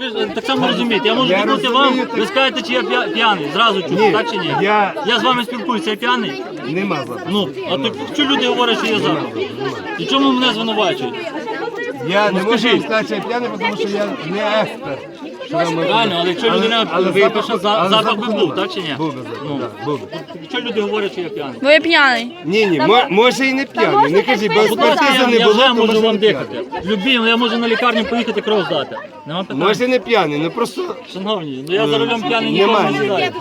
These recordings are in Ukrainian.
Ви ж так само розумієте, я можу Я розумію, вам, так. ви скажете, чи я п'я- п'яний, зразу чую, Ні, так чи ні? я- Я з вами спілкуюся, я п'яний? Нема запису. Ну, а то що люди говорять, що я зараз? І чому мене звинувачують? Я не можу скажіть. вам сказати, що я п'яний, тому що я не експерт. Вам але якщо людина запах- за- запах би був, так чи ні? Був би запах, Ну. так, був би. Що люди говорять, що я п'яний? Бо я п'яний. Ні, ні, мо- може і не п'яний. Не кажіть, бо Будь ласка, експертизи я, не я було, вже то можу може вам не п'яний. дихати. Любі, я можу на лікарню поїхати кров здати. Нема питань. Може не п'яний, ну просто Шановні, ну я за рулем п'яний ніколи Немає. не сідаю.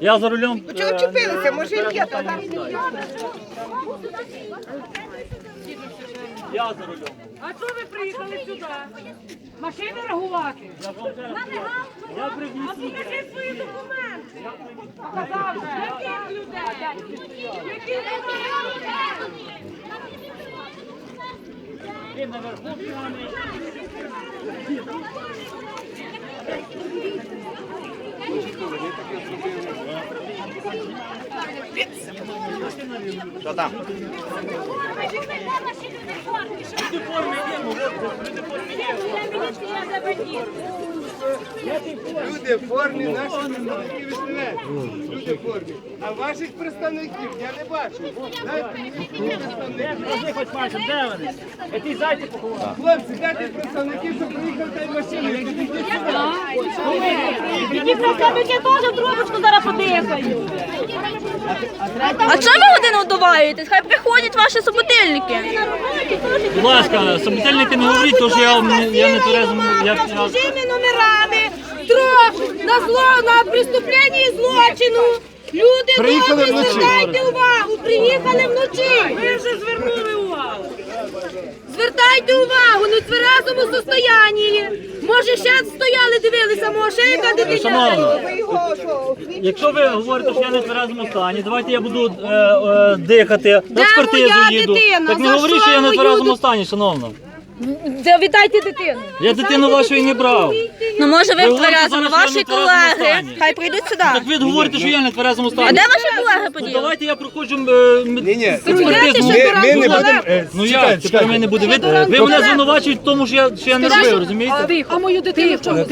Я за рулем... Чого вчепилися? Може і п'ята там. Я за рулем. А чого ви приїхали сюди? Машини регулати? Я привіз. А покажи свої документи. Показав же. Яких людей? Яких Він наверху п'яний. Люди в формі наші представники. Люди в формі. А ваших представників я не бачу. Дайте мені представників. Покажи хоч пальцем, де вони? Я зайці поховав. Хлопці, дайте представників, що приїхали та й машини. Які представники теж трубочку зараз подихають. А чому ви один одуваєтесь? Хай приходять ваші суботильники. Будь ласка, собутельники не говоріть, тому що я, я не тверезому, я, я, Чужими номерами, трьох на зло, на преступленні і злочину. Люди Приїхали добрі, вночі. звертайте увагу, приїхали вночі. Ви вже звернули увагу. Звертайте увагу, ну тверезому состоянні. Може, ще стояли, дивилися, може, яка дитина. Шановна, якщо ви говорите, що я не в тверезому стані, давайте я буду е, е, дихати, на експертизу моя їду. дитина? Так не За говоріть, що що я не в тверезому стані, шановна. Віддайте дитину. Я дитину вашої не брав. Ну може ви в говорите тверезому, зараз, що я ваші не в тверезому колеги. стані. Хай прийдуть сюди. Так ви говорите, що я не в тверезому А де ваші колеги Ну, поділи? давайте я проходжу е, м- Ні, ні, експертизу. ми, ми не будемо. е, Ну чекайте, тепер чекайте. мене буде. Ви, ви мене звинувачуєте в тому, що я, що я не робив, розумієте? А мою дитину в чому Ну,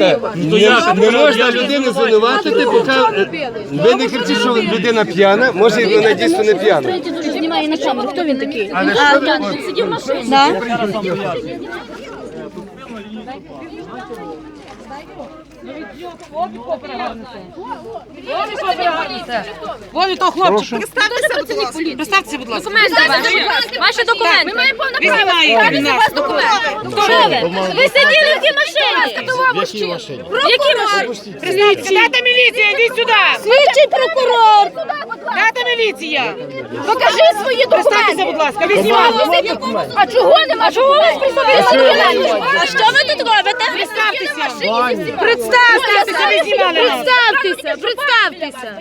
то я- не можна я- людину звинуватити, поки е, ви не кричіть, що людина п'яна, може і вона дійсно не п'яна. Знімає на камеру. Хто він такий? Сидів в машині. Да? Я раз вам. Вон і то хлопчик. Представтеся, будь ласка. Представтеся, будь ласка. Ваші документи. Ми маємо повне нас документи. Що ви? Ви сиділи в тій машині? В якій машині? Представтеся, дайте міліція, йдіть сюди. Слідчий прокурор. Дайте міліція. Покажи свої Представтеся, документи. будь ласка. Ви знімали. А чого нема? А чого ви при? А що ви тут робите? Представтеся. Представтеся. Представтеся, ви знімали. Представтеся. Представтеся.